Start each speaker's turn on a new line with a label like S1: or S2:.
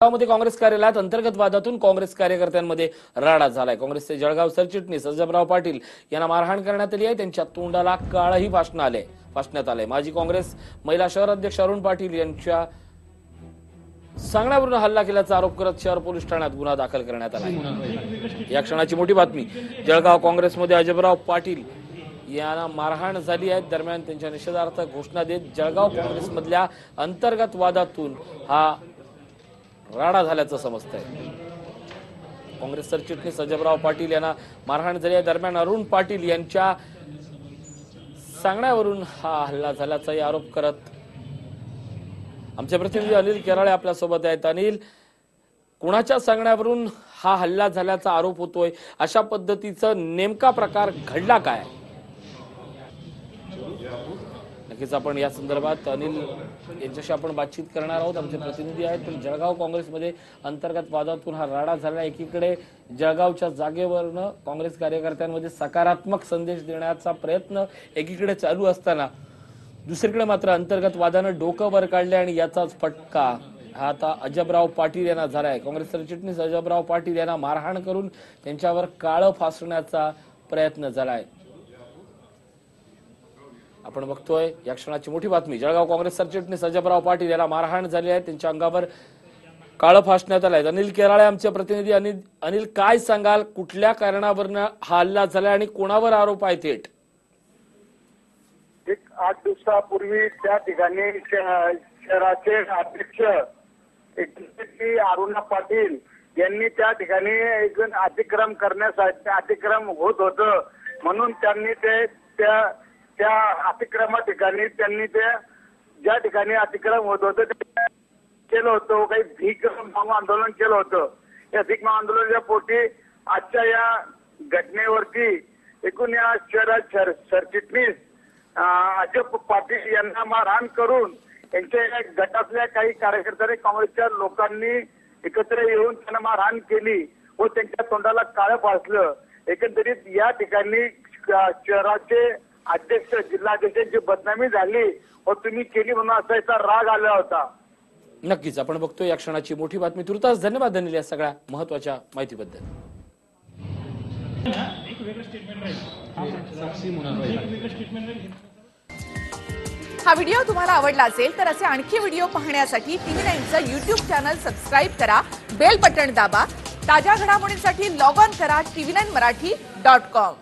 S1: जळगावमध्ये काँग्रेस कार्यालयात अंतर्गत वादातून काँग्रेस कार्यकर्त्यांमध्ये राडा झालाय. काँग्रेसचे जळगाव सरचिटणीस अजबराव पाटील यांना मारहाण करण्यात आली आहे. त्यांच्या तोंडाला काळही भाषण आले भाषण्यात आले माजी काँग्रेस महिला शहर अध्यक्ष अरुण पाटील यांच्या सांगण्यावरून हल्ला केल्याचा आरोप करत शहर पोलीस ठाण्यात गुन्हा दाखल करण्यात आला या क्षणाची मोठी बातमी. जळगाव काँग्रेसमध्ये अजबराव पाटील यांना मारहाण झाली आहे. दरम्यान त्यांच्या निषेधार्थ घोषणा देत जळगाव काँग्रेसमधल्या अंतर्गत वादातून हा राडा झाल्याचं समजतंय. काँग्रेस सरचिटणीस अजबराव पाटील यांना मारहाण झाल्या दरम्यान अरुण पाटील यांच्या सांगण्यावरून हा हल्ला झाल्याचाही आरोप करत आमचे प्रतिनिधी अनिल केराळे आपल्यासोबत आहेत. अनिल कुणाच्या सांगण्यावरून हा हल्ला झाल्याचा आरोप होतोय? अशा पद्धतीचं नेमका प्रकार घडला काय? नक्कीच आपण या संदर्भात अनिल यांच्याशी आपण बातचीत करणार आहोत. आमचे प्रतिनिधी आहेत. पण जळगाव काँग्रेसमध्ये अंतर्गत वादातून हा राडा झाला एकीकडे जळगावच्या जागेवरनं काँग्रेस कार्यकर्त्यांमध्ये सकारात्मक संदेश देण्याचा प्रयत्न एकीकडे चालू असताना दुसरीकडे मात्र अंतर्गत वादानं डोकं वर काढले आणि याचाच फटका हा आता अजबराव पाटील यांना झालाय काँग्रेस सरचिटणीस अजबराव पाटील यांना मारहाण करून त्यांच्यावर काळं फासण्याचा प्रयत्न झालाय आपण बघतोय या क्षणाची मोठी बातमी. जळगाव काँग्रेस सरचिटणीस अजबराव पाटील याला मारहाण झाली आहे. त्यांच्या अंगावर काळं फासण्यात आलंय. अनिल केराळे आमचे प्रतिनिधी. अनिल अनिल काय सांगाल? कुठल्या कारणावरनं हा हल्ला झालाय आणि कोणावर आरोप आहे थेट
S2: एक आठ दिवसापूर्वी त्या ठिकाणी शहराचे अध्यक्ष अरुणा पाटील यांनी त्या ठिकाणी एक अतिक्रम करण्यासाठी अतिक्रम होत होतं. म्हणून त्यांनी ते त्या त्या अतिक्रमा ठिकाणी त्यांनी ते ज्या ठिकाणी अतिक्रम होत होतं ते केलं होतं. काही भीक मागू आंदोलन केलं होतं. या भीक मागू आंदोलनाच्या पोटी आजच्या या घटनेवरती एकूण या शहरात सरचिटणीस अजब पाटील यांना मारहाण करून यांच्या या गटातल्या काही कार्यकर्त्यांनी काँग्रेसच्या लोकांनी एकत्र येऊन त्यांना मारहाण केली व त्यांच्या तोंडाला काळं फासलं एकंदरीत या ठिकाणी शहराचे अध्यक्ष जिल्हाध्यक्षांची बदनामी झाली व तुम्ही केली म्हणून असा याचा राग आला होता.
S1: नक्कीच आपण बघतोय या क्षणाची मोठी बातमी. तुर्तास धन्यवाद अनिल या सगळ्या महत्त्वाच्या माहितीबद्दल.
S3: हा व्हिडिओ तुम्हाला आवडला असेल तर असे आणखी व्हिडिओ पाहण्यासाठी टीव्ही नाईनचं युट्यूब चॅनल सबस्क्राईब करा बेल बटण दाबा ताज्या घडामोडींसाठी लॉग ऑन करा TV nine Marathi dot com.